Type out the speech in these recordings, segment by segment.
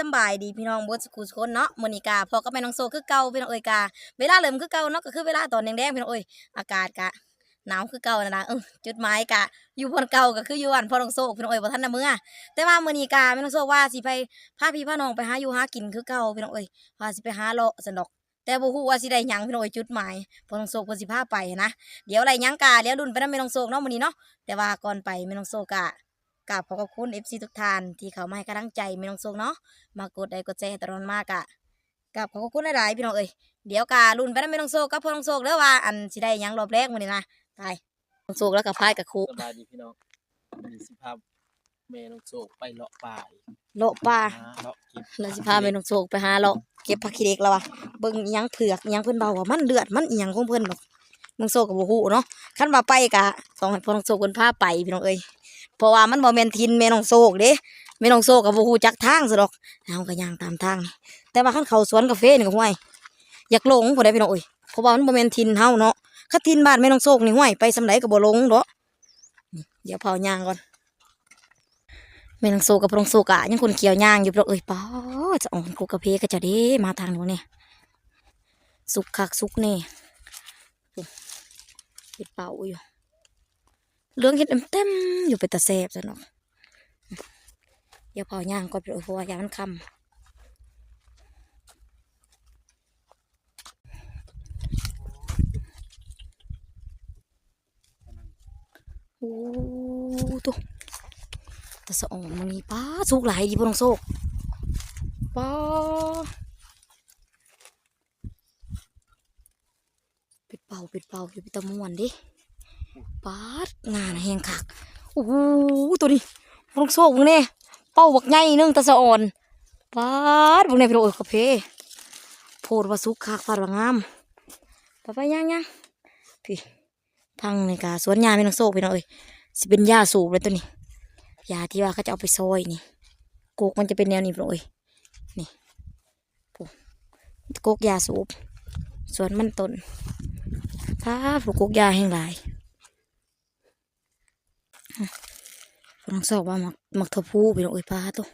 สบายดีพี่น้องบิดสกูสคนเนาะมอนิกาพอก็แม่น้องโซคือเก่าพี่น้องเอยกาเวลาเริ่มคือเก่าเนาะก็คือเวลาตอนแดงๆพี่น้องเอยอากาศกะหนาวคือเก่านั่นะเออจุดหมายกะ อยู่บนเก่าก็คืออยู่อันพอน้องโซพี่น้องเอยบ่ทันน่ะมื้อแต่ว่ามือนีกาแม่น้องโซว่าสิไปพาพี่พาน้องไปหาอยู่หากินคือเก่าพี่น้องเอยว่าสิไปหาเลาะซั่นดอกแต่บ่ฮู้ว่าสิได้หยังพี่น้องเอยจุดหมายพอน้องโซเพิ่นสิพาไปนะ เดี๋ยวอะไรหยังกาเดี๋ยวรุ่นไปนำแม่น้องโซเนาะมื้อนี้เนาะแต่ว่าก่อนไปแม่น้องโซกะ กราบขอขอบคุณ FC ทุกท่านที่เข้ามาให้กำลังใจแม่น้องโซเนาะมากดไลค์กดแชร์ตลอดมากอะกับขอบคุณหลายๆพี่น้องเอ้ยเดี๋ยวการุ่นไปนั่นไม่ต้องโซกกับพ่อต้องโซกแล้วว่าอันสิได้หยังรอบแรกมื้อนี้นะตายต้องโซกแล้วกับพายกับครูสบายดีพี่น้องมีสิภาพแม่น้องโศกไปเลาะป่าอีกโลาะป่าหาเลาะเก็บแล้วสิพาแม่น้องโซกไปหาเลาะเก็บผักขี้เหล็กแล้วว่ะเบิ่งอิหยังเผือกอิหยังเพิ่นเบาว่ามันเลือดมันอิหยังของเพิ่นดอกน้องโซกก็บ่ฮู้เนาะคันว่าไปกะต้องให้พ่อน้องโซกเพิ่นพาไปพี่น้องเอ้ย เพราะว่ามันบ่แม่นทินแม่น้องโซกเด้แม่น้องโซกก็บ่ฮู้จักทางซะดอกเฮาก็ย่างตามทางนี่แต่ว่าคันเขาสวนกาแฟนี่ก็ห่วยอยากหลงผู้ใดพี่น้องเอ้ยเพราะว่ามันบ่แม่นทินเฮาเนาะคันทินบ้านแม่น้องโซกนี่ห่วยไปสำาใดก็บ่หลงเนาะเดี๋ยวเผาย่างก่อนแม่น้องโซกับพรองโซกะยังคนเกี่ยวย่างอยู่พี่น้องเอ้ยป้าจะอ่อนกูกระเพก็จะเด้มาทางนู้นนี่สุกคักสุกแนี่เห็ดเป่าอยู่ เหลืองเห็ดเต็มๆอยู่เป็นตะแซบซะเนาะเดี๋ยวเผาย่างก่อนพี่น้องเพราะว่ายามันคำโอ้ตัวต่สะอ่อมันนี่ป้าสุกหลายดีพ่อน้องโซกป้าเป็ดเป่าเป็ดเป่าอยู่ป็ดตะม่วนดิ ป้างานแหงคักโอ้โหตัวนี้พ่อน้องโซกมึงเนี่เป่าบักใหญ่นึงต่สะอ่อนปาดมึงเนี่ยพี่น้องเอ้ยกาเพโพดว่าสุกคักฟาดว่างามไปไปย่างย่างพี่ทางในกาสวนยาไม่ต้องโซกพี่น้องเอ้ยสิเป็นยาสูบเลยตัวนี้ยาที่ว่าเขาจะเอาไปซอยนี่โกกมันจะเป็นแนวนี้พี่น้องเอ้ยนี่ปุ๊โกกยาสูบสวนมันต้นพาผูกโกกยาแห่งหลาย ฝรั่งโซกว่ามักมักทะพูพี่น้องเอ้ยพาตัว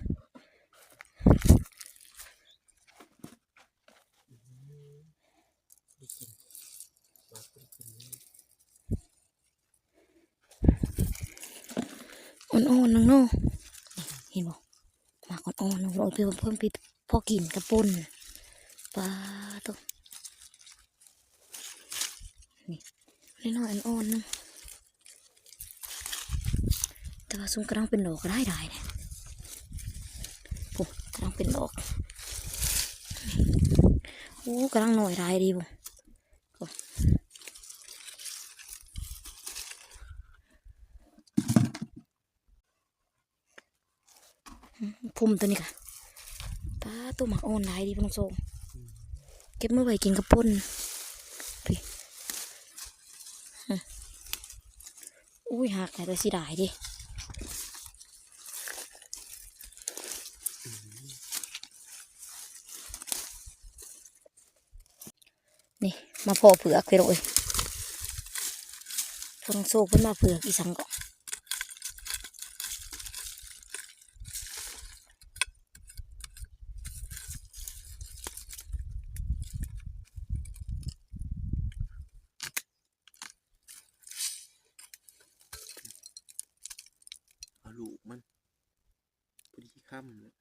อ่อนๆนังเนาะเห็นบ่หมากอ่อนๆนังเนาเพิ่มเพิ่มพิษพอกินกระปุนปลาตัวนี่น้อยอ่อนๆนึง แต่ว่าซุ้มกำลังเป็นดอกก็ได้ได้เนี่ยโอ้กำลังเป็นดอกโอ้กำลังหน่อยได้ดีบ่พุ่มตัวนี้ค่ะปลาตัวหมากอ่อนได้ดีพ่น้องโซงเก็บเมื่อไว้กินกระปุนพี่อุ้ยหักแต่สิได้ดิ นี่ มาพอเผือกพี่น้องเอ้ยพอน้องโซกเพิ่นมาเผือกอีสังก็เอาลูกมันพอดีค่ำเลย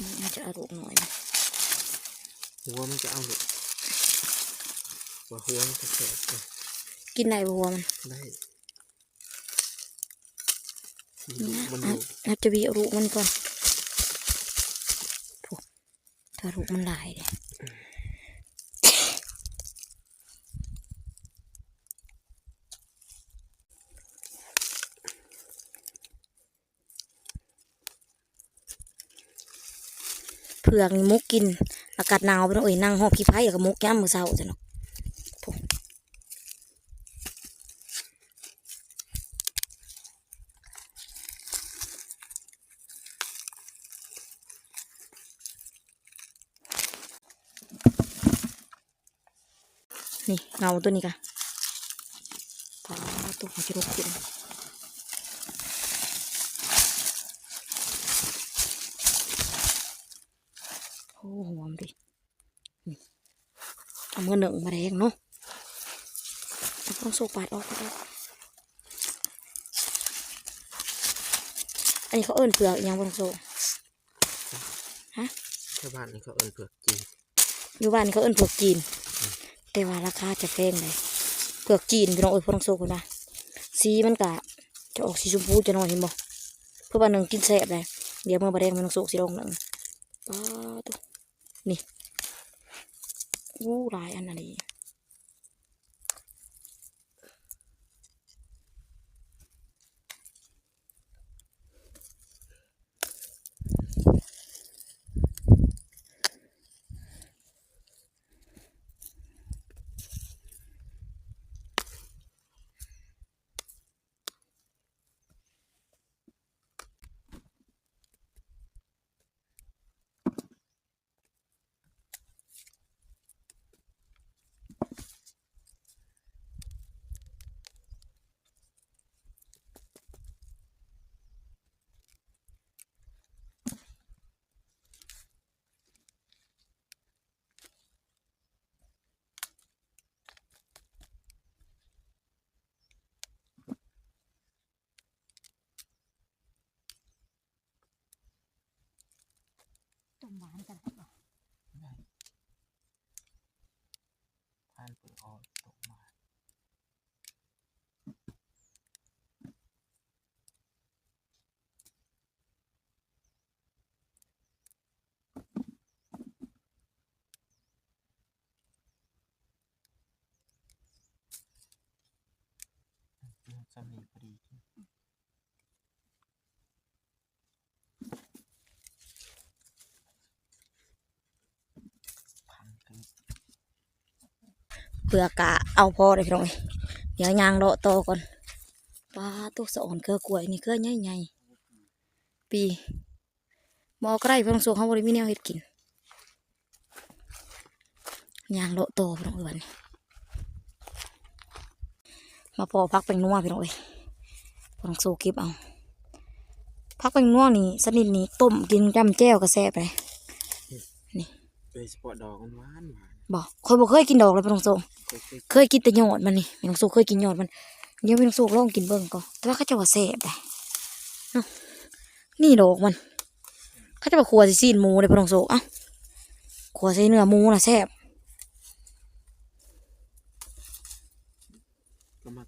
นี่อาจจะ เอาลูกหน่อยนะหัวมันจะเอาเลยว่าหัวมันจะแสบเลยกินได้บัวมันได้ลูกมันอะอยู่อาจจะวีเอาลูกมันก่อนโถ่ถ้าลูกมันหลายเลย เผือกมุกกิน อากาศหนาวเป็น้องเอ๋ยนั่งหอบพีพายกับมุกย่ำมือเศร้าจังเนาะนี่เงาตัวนี้กันปลาตัวของชิโรคุ มือหนึ่งมาแดงเนาะเอาต้องโซกปาดออกก็ได้อันนี้เขาเอิ้นเปลือกอีหยังบนโซชาวบ้านนี่เขาเอิ้นเผือกจีนอยู่บ้านเขาเอิ้นเผือกจีน แต่ว่าราคาจะแพงเลยเผือกจีนพี่น้องเอ้ยพวกน้องโซคุณนะสีมันกะจะออกสีชมพูจะน้อยเห็นบ่เพื่อว่าหนึ่งกินแซ่บเลยเดี๋ยวเมื่อประเด็นมันน้องโซสีลงหนึ่งป้าตัวนี่ วู้ร้ายอันนี้ อะไรต้มหวานกันผ่านเปลือกอ่อนตกมาอืมซ้ำนี่พอดีพันกัน เปลือกะเอาพอเลยพี่น้องเดี๋ยวยางเลาะโตอก่อนป้าตัวสะอ่อนเกลือกล้วยนี่เกลือใหญ่ๆปีมอใกล้พี่น้องโซเขาบริมีแนวเฮ็ดกินยางเลาะโตพี่น้องเอ้ยวันนี้มาพอพักเป็นนัวพี่น้องเอ้ยพี่น้องโซเก็บเอาพักเป็นนัวนี่สนิทนี่ต้มกินจำแจ่วกระแซบเลยโดยเฉพาะดอกมันหวานหวาน บอกคอยบอกเคยกินดอกเลยพี่น้องโซเคยเคยเคยกินแต่ยอดมันนี่แมงสุกเคยกินยอดมันเดี๋ยวแมงสุกลองกินเบิ่งก่อนแต่ว่าเขาจะว่าแซ่บได้เอ้านี่ดอกมันเขาจะมาขัวใส่ซีนหมูเลยพี่น้องสุกเอ้าขัวใส่เนื้อหมูน่ะแซ่บก็มา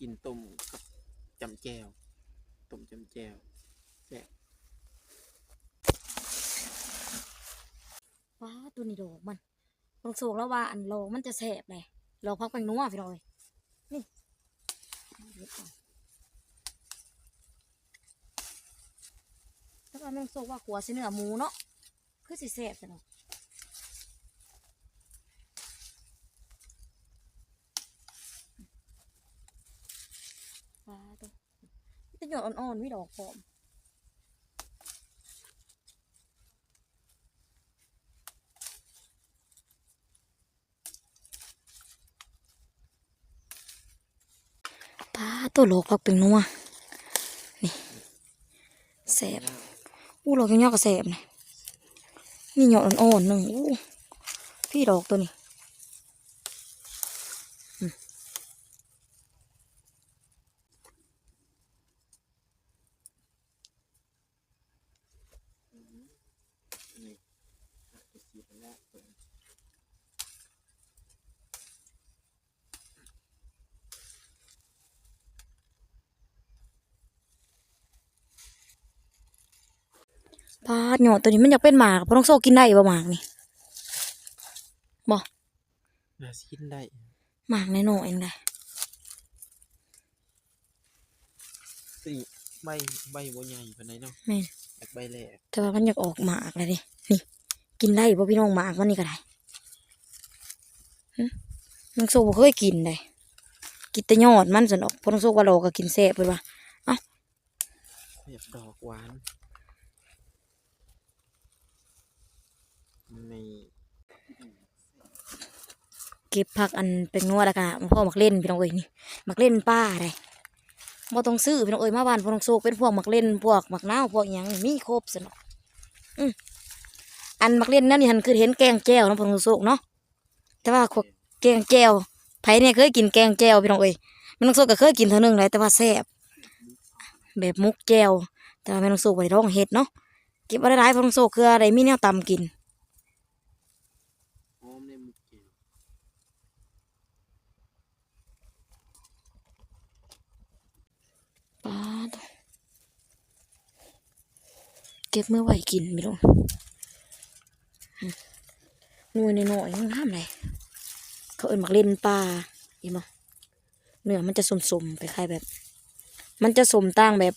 กินต้มกับจำแจวต้มจำแจวแซ่บว้าตัวนี้ดอกมัน พี่น้องสุกแล้วว่าอันโลมันจะแซ่บเลยโลพักแปงนัวพี่น้องเอ้ยนี่แล้วก็แมงสุกว่าขัวส่เนื้อหมูเนาะคือสิแซ่บจังเนาะปลาตัวจะหยอดอ่อนๆวิดอกพร้อม ตัวโลกพักเป็นนัวนี่แสบอู้โลกยังยอกกระแสบนี่นี่หยอดอ่อนๆหนึ่งอู้พี่ดอกตัวนี้อะไปกินแล้วเปิด ปลาหยอดตัวนี้มันอยากเป็นหมากเพราะน้องโซกินได้บ่หมากนี่บ่น่าสิกินได้หมากในหน่อยๆเองได้สิใบใบบัวใหญ่ปานใดเนาะแม่นจากใบแหลกแต่ว่ามันอยากออกหมากเลยดินี่ กินได้บ่พี่น้องหมากมันนี่ก็ได้หึน้องโซบ่เคยกินเลยกินแต่ยอดมันสนออกเพราะน้องโซว่าโลก็กินแซ่บเพิ่นว่าแบบดอกหวาน นเก็บผักอันเป็นนัวแล้วก็มาพ่อมักเล่นพี่น้องเอ้ยนี่มักเล่นป้าได้บ่ต้องซื้อพี่น้องเอ้ยมาบ้านพวกน้องโซกเป็นพวกมักเล่นพวกมักนาวพวกหยังนี่มีครบสนอกอืมอันมักเล่นนั่นนี่หันคือเห็นแกงแก้วเนาะพวกน้องโซกเนาะแต่ว่าขวแกงแก้วไผเนี่ยเคยกินแกงแก้วพี่น้องเอ้ยแม่น้องโซกก็เคยกินเท่านึงเลยแต่ว่าแซ่บแบบมุกแก้วแต่ว่าแม่น้องโซกบ่ได้ร้องเฮ็ดเนาะเก็บไว้ได้หลายพวกน้องโซกคืออะไรมีแนวตำกิน หอมในมุกเกล ปาด เก็บเมื่อไหวกินไม่รู้หน่วยน้อยๆงามเลยเขาเอินมักเล่นปลาเห็นบ่เนื้อมันจะสมๆไปคล้ายแบบ มันจะสมต่างแบบ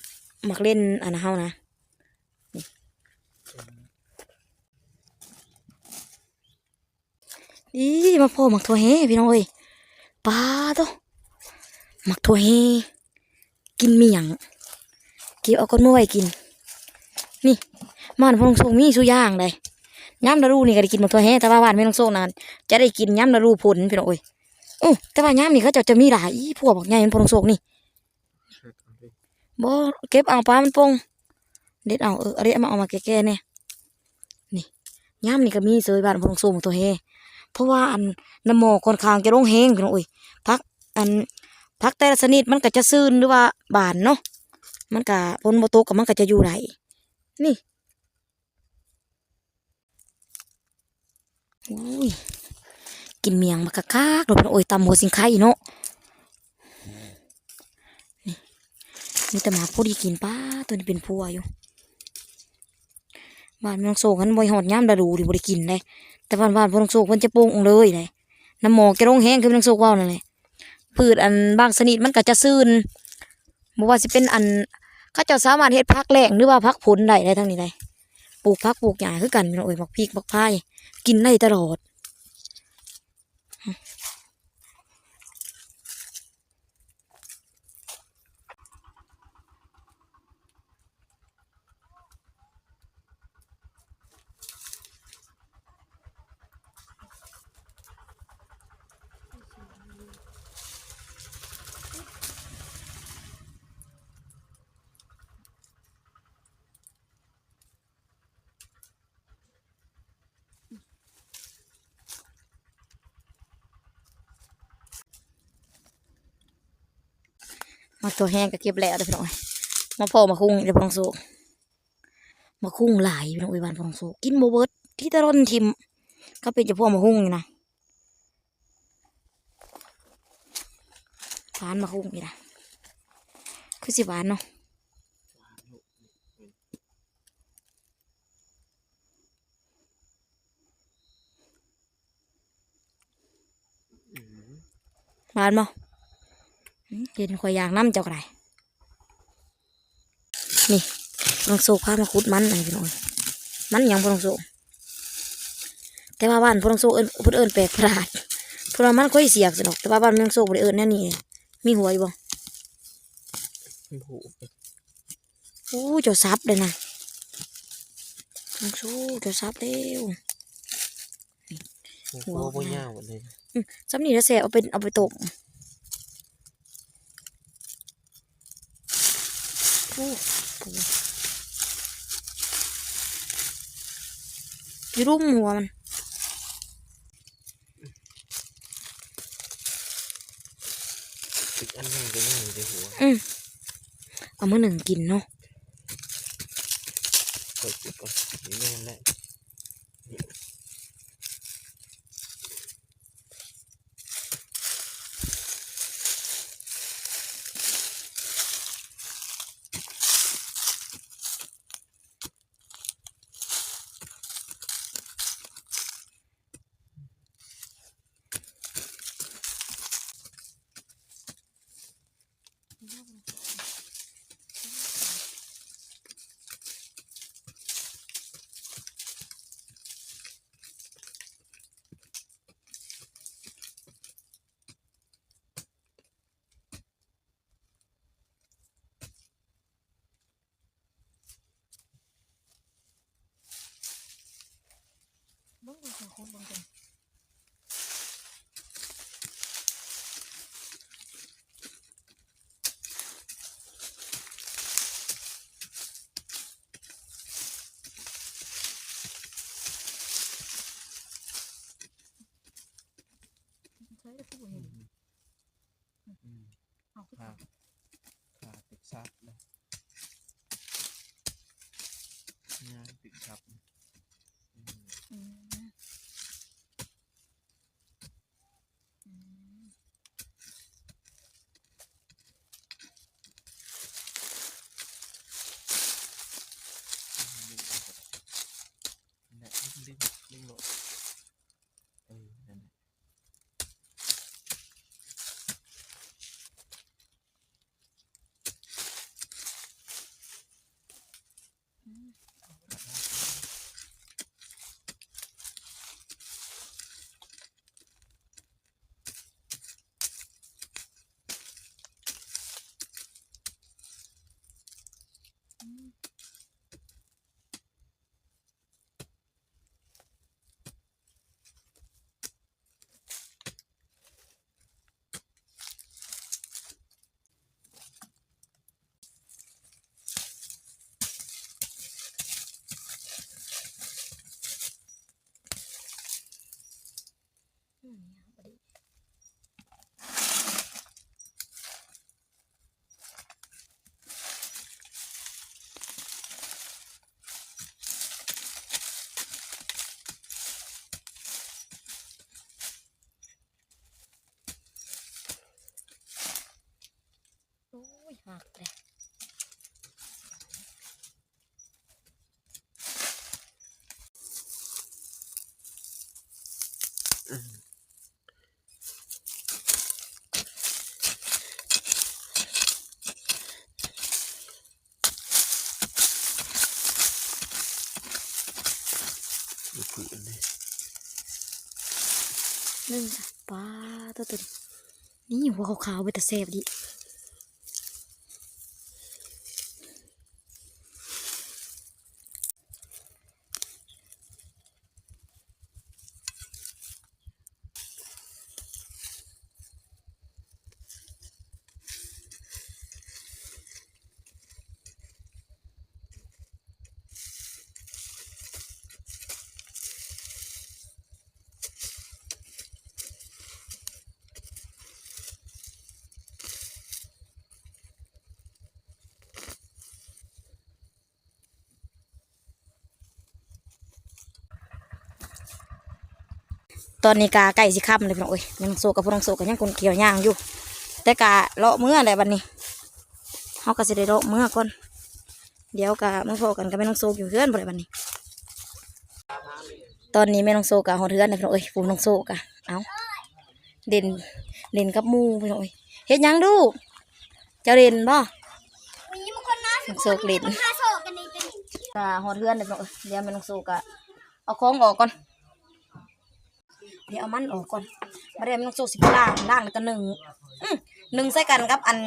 มักเล่นอันเฮานะนี่อีมาพ่อหมักถั่วแห่พี่น้องเอ้ยปลาโตหมักถั่วแห่กินเมียงเก็บเอาก้อนมื่อไว้กิน นี่บ้านพลงโซงมีสุย่างเลยย้ำละรูนี่ก็ได้กินหมดทั่วแห่แต่ว่าบานไม่ลงโซงนั้นจะได้กินย้ำละรูผลพี่น้องเอ้ยอู้แต่ว่าย้ำนี่เขาจะจะมีหลายพวกบอกใหญ่เป็นพลงโซงนี่บ่เก็บเอาปลามันปงเด็ดเอาเออเอาเด็ดมาเอามาแก่ๆเนี่ยนี่ย้ำนี่ก็มีเสยบานพลงโซงตัวแห่เพราะว่าอันน้ำหมอกค่อนข้างจะลงแห้งพี่น้องเอ้ยพักอันพักแต่ละชนิดมันก็จะซื่นหรือว่าบานเนาะมันก็ฝนบ่ตกก็มันก็จะอยู่ไหล นี่อุ้ยกินเมียงมากะคักๆเราเป็นโอ้ยตำหัวสิงไข่เนาะนี่มีแต่หมาพอดีกินป้าตัวนี้เป็นพัวอยู่บ้านมืองโศกันบ่อยหอดย่ำดาดูดิบ่ได้กินเลยแต่บ้านบ้านเมืองโศกมันจะโป่งเลยเลยน้ำหมอกจะลงแห้งคือเมืองโศกว่านั่นแหละพืชอันบางชนิดมันก็จะซื่นบ่ว่าสิเป็นอัน เขาเจะสามารถเฮ็ดพักแหลงหรือว่าพักผลได้ได้ทั้งนี้ได้ปลูกพักปลูกหญ้าคือกันพี่น้องเอ้ยบักพริกบักพายกินได้ตลอด มาตัวแห้งก็เก็บแล้วเด้อพี่น้องมาพอมาคุ้งเดี๋ยวพองโซกมาคุ้งหลายพี่น้องอ้ยบ้านพองโซกกินบ่เบิดที่ตะร่อนทิมก็เป็นจะพวกมาคุ้งนี่นะหวานมาคุ้งนี่นะคือสิหวานเนาะหวานบ่อืม เห็นข่อยอยากน้ำเจ้าก็ได้นี่ลองโซกพามาคุดมันอะไรพี่น้องมันหยังพลองโซกแต่ว่าบ้านพลองโซกเอิ้นเพิ่นเอิ้นแปลกประหลาดเพราะว่ามันค่อยเสียกสนอกแต่ว่าบ้านพลองโซกบ่ได้เอิ้นแน่นี่มีหัวอยู่บ่ผูกไปโอ้เจ้าซับเลยนะพลองโซกเจ้าซับเร็วหัวบ่ยาวเลยซับนี่แล้วแซ่เอาไปเอาไปต้ม อยู่รูปหัวมันอีกอันหนึงก็ง่ายเลยหัว อืมเอามาหนึ่งกินเนาะ อ้ยหักเลยดูผืนเลยนึ่งปลาตัวตัวนี้นี่หัวขาวๆไปแต่เสบดิ ตอนนี้กาไก่สิค่ำเลยพี่น้องเอ้ยยังโซกับพวกน้องโซกันยังคนเกี่ยวย่างอยู่ แต่กาเลาะเมื่ออะไรบัดนี้เขาก็สิได้เลาะเมื่อก่อนเดี๋ยวกามาพอกันกับแม่น้องโซอยู่เพื่อนบ่ได้บัดนี้ ตอนนี้แม่น้องโซกะหอดเทือนนะพี่น้องเอ้ยปูน้องโซกะเอาเด่นเด่นกับหมูพี่น้องเอ้ยเฮ็ดหยังดูเจ้าเด่นบ่มีบางคนนะน้องโซกเด่นพาโศกกันในตัวนี้กะหอดเทือนเลยพี่น้องเอ้ยเดี๋ยวแม่น้องโซกะเอาของออกก่อน เดี๋ยวเอามันออกก่อนมาเดี๋ยวแม่น้องโซสิไปล่างล่างแล้วก็หนึ่งหนึ่งใส่กันกับอัน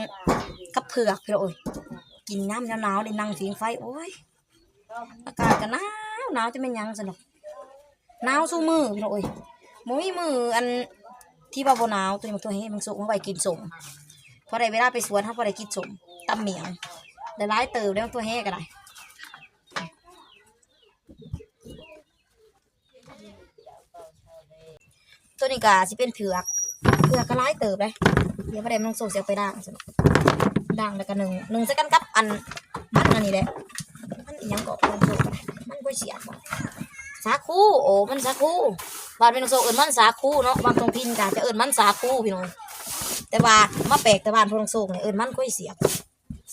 กับเผือกพี่น้องเอ้ยกินน้ำหนาวๆได้นั่งผิงไฟโอ้ยอากาศก็หนาวหนาวจะไม่ยังสนุกหนาวสู้มือพี่น้องเอ้ยมุ้ยมืออันที่บ่าบหนาวตัวนี้มันตัวให้มันสุกมาไว้กินสมพอได้เวลาไปสวนเขาพอได้กินสมตำเหมียงได้ร้ายเติบแล้วตัวแห้ก็ได้ ตัวนี้ก็สิเป็นเผือกเผือกก็ร้ายเติบเลยเดี๋ยวพอได้มันต้องส่งเสียไปด่างด่างแล้วก็หนึ่งหนึ่งส่กันกับอันมันอันนี้แหละมันยังก็มันสุกก็ได้มันก็เสียบสาคูโอ้มันสาคูบานเป็นโซเอิญมันสาคูเนาะบางตรงพินกาจะเอิญมันสาคูพี่น้องแต่ว่ามาแปลกแต่บ้านพลังโซกเนี่ยเอิญมันก้อยเสียบ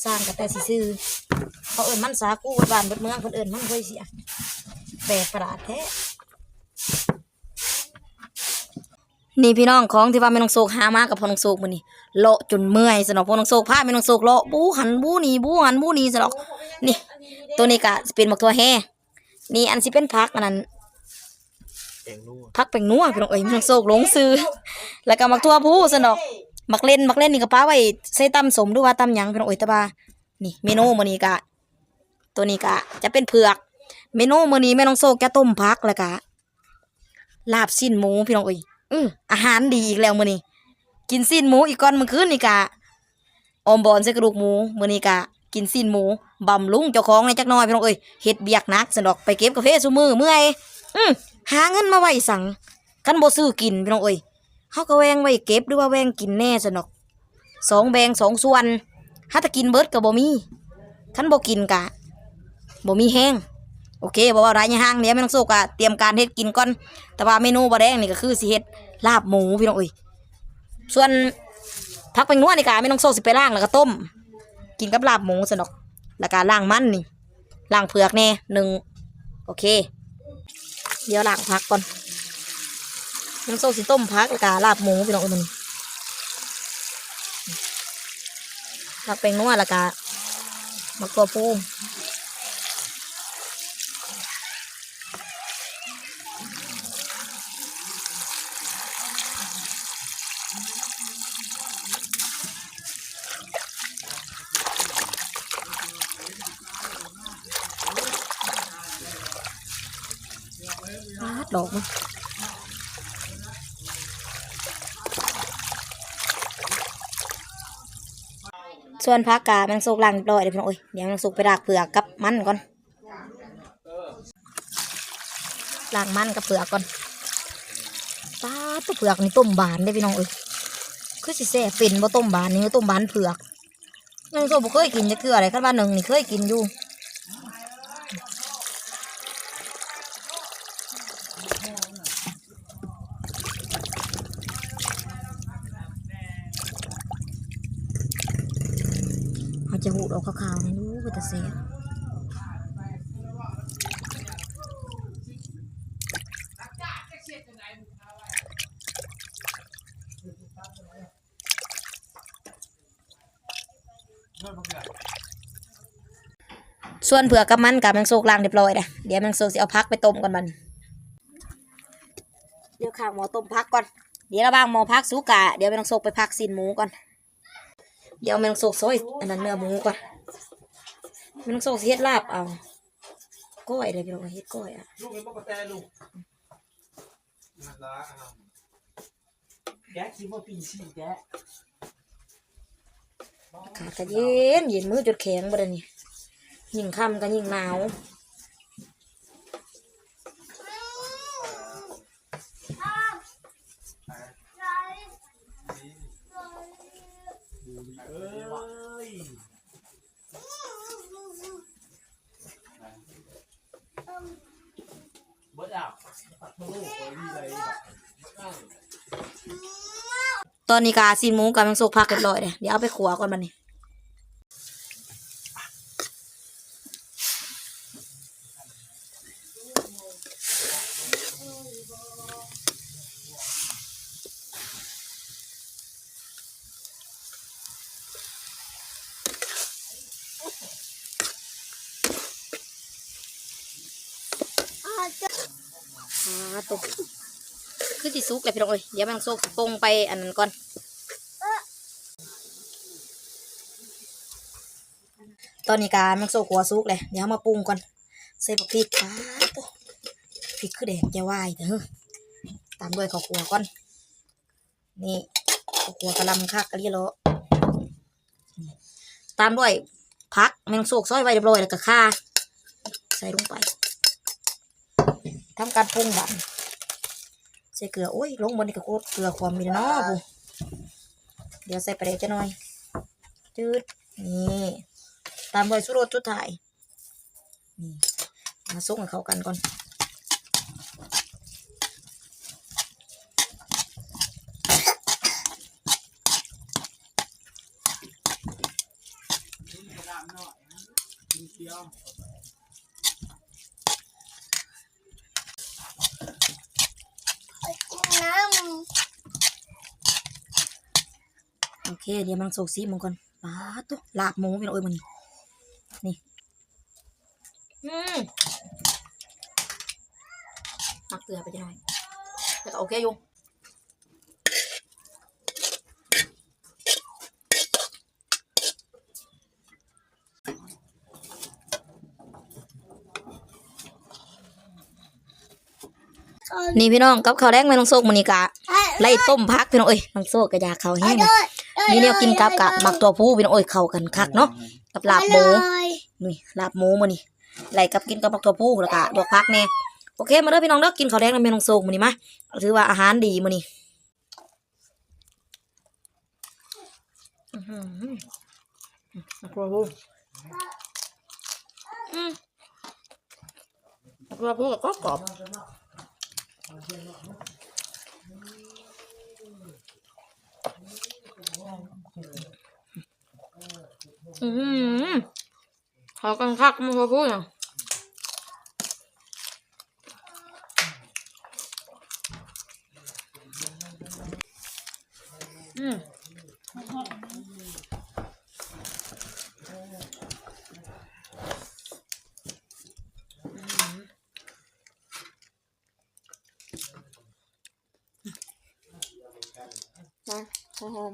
สร้างกับแต่สิซื้อเขาเอิญมันสาคูบ้านเบิดเมืองคนเอิญมันก้อยเสียบแปลกประหลาดแท้ นี่พี่น้องของที่ว่าแม่น้องโซกหามากับพ่อน้องโซกมื้อนี้เลาะจนเมื่อยสนอกพ่อน้องโซกพาแม่น้องโซกเลาะบูหันบูนี่บูหันบูนี่สนอกนี่ ตัวนี้ก็สิเป็นบักตัวแห่นี่อันสิเป็นพักอันนั้นพักเป็นนัวพี่น้องเอ้ยมันโศกหลงซื้อแล้วก็มักทัวผู้สนอกมักเล่นมักเล่นนี่ก็ป้าไว้ใส่ตำสมหรือว่าตำหยังพี่น้องเอ้ยต่ว่านี่เมนูมื้อนี้ก็ตัวนี้ก็จะเป็นเผือกเมนูมื้อนี้แม่น้องโซกแกต้มผักแล้วก็ลาบสิ้นหมูพี่น้องเอ้ย อืออาหารดีอีกแล้วมื้อนี้กินสิ้นหมูอีกก่อนมื้อคืนนี่ก็อมบอนใส่กระดูกหมูมื้อนี้ก็กินสิ้นหมูบำรุงเจ้าของในจักหน่อยพี่น้องเอ้ยเฮ็ดเบียกนักสนดอกไปเก็บกาแฟซุมือเมื่อยอือหาเงินมาไว้สั่งคันบ่ซื้อกินพี่น้องเอ้ยเฮาก็แวงไว้เก็บหรือว่าแวงกินแน่ซะเนาะสองแบงสองส่วนถ้าถ้ากินเบิดก็บ่มีคันบ่กินกะบ่มีแห้ง โอเคบอกว่าร้ายยห้างเดี๋ยวแม่น้องโซกะเตรียมการเฮ็ดกินก่อน แต่ว่าเมนูบะแดงนี่ก็คือสิเฮ็ดลาบหมูพี่น้องเอ้ยส่วนพักไปนัวนี่กะแม่น้องโซสิไปล้างแล้วก็ต้ม กินกับลาบหมูสนอกแล้วก็ล้างมันนี่ล้างเผือกแน่หนึ่งโอเค เดี๋ยวล้างพักก่อนแม่น้องโซสิต้มพักแล้วก็ลาบหมูพี่น้องเอ้ยมันพักไปนัวแล้วก็มักตัวปูาดดอกมันส่วนผักกาแมงสุกล้างเรียบร้อยเดี๋ยวพี่น้องเอ้ยเดี๋ยวแมงสุกไปรากเปลือกกับมันก่อนล้างมันกับเปลือกก่อนปาตัวเปลือกนี่ต้มบานได้พี่น้องเอ้ยคือสิแซ่เป็นบ่ต้มบานนี่ต้มบานเผือกแมงสุกบ่เคยกินจะคืออะไรขั้นว่าหนึ่งนี่เคยกินอยู่ เขาจะหูดออกขาวๆนี่รู้ว่าจะเสีย ส่วนเผือกกับมันกับแมงโซกล้างเรียบร้อยนะเดี๋ยวแมงโซกสิเอาพักไปต้มก่อนมัน เดี๋ยวข้างหมอต้มพักก่อน เดี๋ยวระบางหมอพักสุกะเดี๋ยวแมงโซกไปพักสินหมูก่อน เดี๋ยวแมงโซกซอยอันนั้นเนื้อหมูก่อนแมงโซกสิเฮ็ดลาบเอาก้อยเลยพี่น้องเฮ็ดก้อยอะลูกเป็นปกติลูกนั่นละแกคิดว่าปีสี่แก อากาศก็เย็นเย็นมือจดแข็งบ่ได้นี่ยิ่งค่ำก็ยิ่งหนาวเอ้ยเบิดอะปัดทะลุไปดีเลยแบบ ตอนนี้กาซีนหมูกับแมงโซกพักเรียบร้อยเลยเดี๋ยวเอาไปขัวก่อนมันนี่อ่าตกคือสิสุก เลยพี่น้องเอ้ยเดี๋ยวแมงโซกปรุงไปอันนั้นก่อนตอนนี้การแมงโซกหัวสุกเลยเดี๋ยวมาปรุงก่อนใส่ผักพริกอ่าตัวพริกคือแดงจะวายเด้อตามด้วยข้าวคั่วก่อนนี่ข้าวคั่วกะลำคักกะเรียโลตามด้วยพักแมงโซกซอยไว้เรียบร้อยแล้วก็ข่าใส่ลงไปทำการปรุงบัน ใส่เกลือโอ้ยลงบนนี่ก็โคตรเกลือความมีเนาะปูเดี๋ยวใส่ปลาเดี๋ยวจะหน่อยจืดนี่ตามด้วยสุรสชุดถ่ายนี่มาซุกให้เข้ากันก่อนน้ โอ เคเดี๋ยวมันโซกซีมันก่อนปลาตัวลาบหมูเป็นโอ้ยมันนี่อืมมักเกลือไปจะหน่อยแต่ก็โอเคอยู่นี่พี่น้องกับข้าวแดงแม่น้องโซกมันนี่กะำไล่ต้มพักพี่น้องเอ้ยน้องโซกกระยาเขาวแห้งนะ มีแนวกินกับกะหมักตัวผู้พี่น้องเอ้ยเข้ากันคักเนาะกับลาบหมูนี่ลาบหมูมื้อนี่ไล่กับกินกับหมักตัวผู้แล้วก็ดอกพักแน่โอเคมาเด้อพี่น้องเด้อกินข้าวแดงนำแม่น้องโซกมื้อนี้มาถือว่าอาหารดีมื้อนี้อื้อหือหมักตัวผู้อืมเราพูดก็กรอบ อืมเขากันคักมันพอพูดอะอืมมาหอม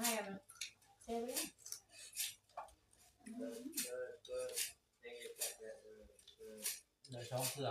ไม่ให้มันเซเว่น เดี๋ยวช่องเสือ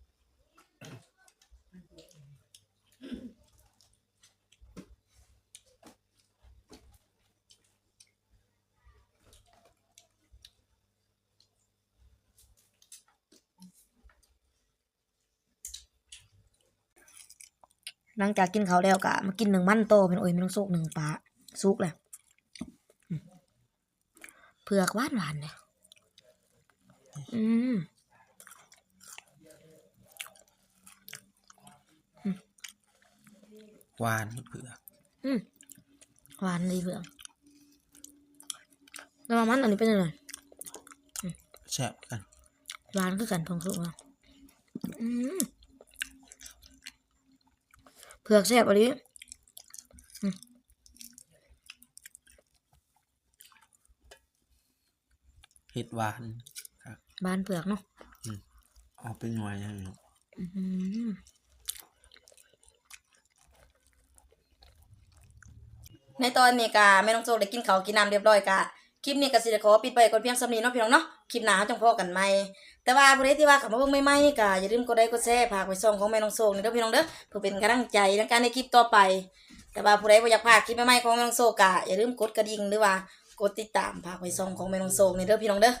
หลังจากกินเขาวแล้วกะมากินหนึ่งมันโตเป็นโอ้ยไม่ต้องสุกหนึ่งปลาสุกเลยอืมเผือกหวานหวานๆเลยอืมหวานเผือกอืมหวานดีเผือกแล้วมันอันนี้เป็นยังไงแซ่บกันหวานคือกันทองสุกอะอืมเผือกแซ่บอันนี้เห็ดหวานบานเผือกเนาะเอาเป็นหน่วยอย่างนี้อื้อหือในตอนนี้กะแม่น้องโจได้กินข้าวกินน้ำเรียบร้อยกะคลิปนี้ก็สิได้ขอปิดไปก่อนเพียงสำนี้เนาะพี่น้องเนาะ คลิปหนาเราจังพอกันไหมแต่ว่าผู้ใดที่ว่าขับมาเบิ่งใหม่ๆก็อย่าลืมกดไลค์กดแชร์ฝากไว้ช่องของแม่น้องโซนี่เด้อพี่น้องเด้อเพื่อเป็นกำลังใจในการในคลิปต่อไป แต่ว่าผู้ใดบ่อยากพลาดคลิปไม่ไหมของแม่น้องโซกะอย่าลืมกดกระดิ่งหรือว่ากดติดตามฝากไว้ช่องของแม่น้องโซนี่เด้อพี่น้องเด้อ